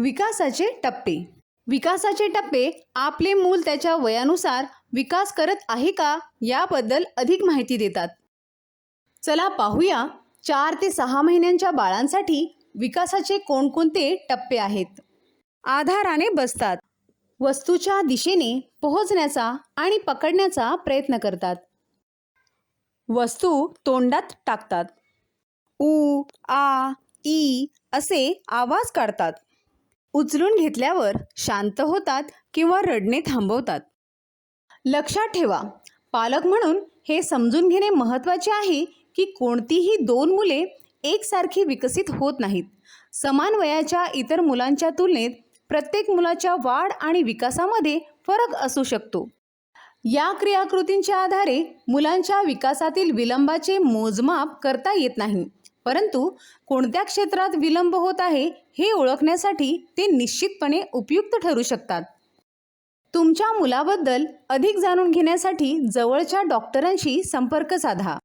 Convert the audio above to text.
विकासाचे टप्पे. विकासाचे टप्पे आपले मूल त्याच्या वयानुसार विकास करत आहे का याबद्दल अधिक माहिती देतात. चला पाहूया चार ते सहा महिन्यांच्या बाळांसाठी विकासाचे कोणकोणते टप्पे आहेत. आधाराने बसतात. वस्तूच्या दिशेने पोहोचण्याचा आणि पकडण्याचा प्रयत्न करतात. वस्तू तोंडात टाकतात. उ आ ई असे आवाज काढतात. उचलून घेतल्यावर शांत होतात किंवा रडणे थांबवतात. लक्षात ठेवा पालक म्हणून हे समजून घेणे महत्त्वाचे आहे की कोणतीही दोन मुले एकसारखी विकसित होत नाहीत. समान वयाच्या इतर मुलांच्या तुलनेत प्रत्येक मुलाच्या वाढ आणि विकासामध्ये फरक असू शकतो. या क्रियाकृतींच्या आधारे मुलांच्या विकासातील विलंबाचे मोजमाप करता येत नाही. परंतु कोणत्या क्षेत्रात विलंब होत आहे हे ओळखण्यासाठी ते निश्चितपणे उपयुक्त ठरू शकतात. तुमच्या मुलाबद्दल अधिक जाणून घेण्यासाठी जवळच्या डॉक्टरांशी संपर्क साधा.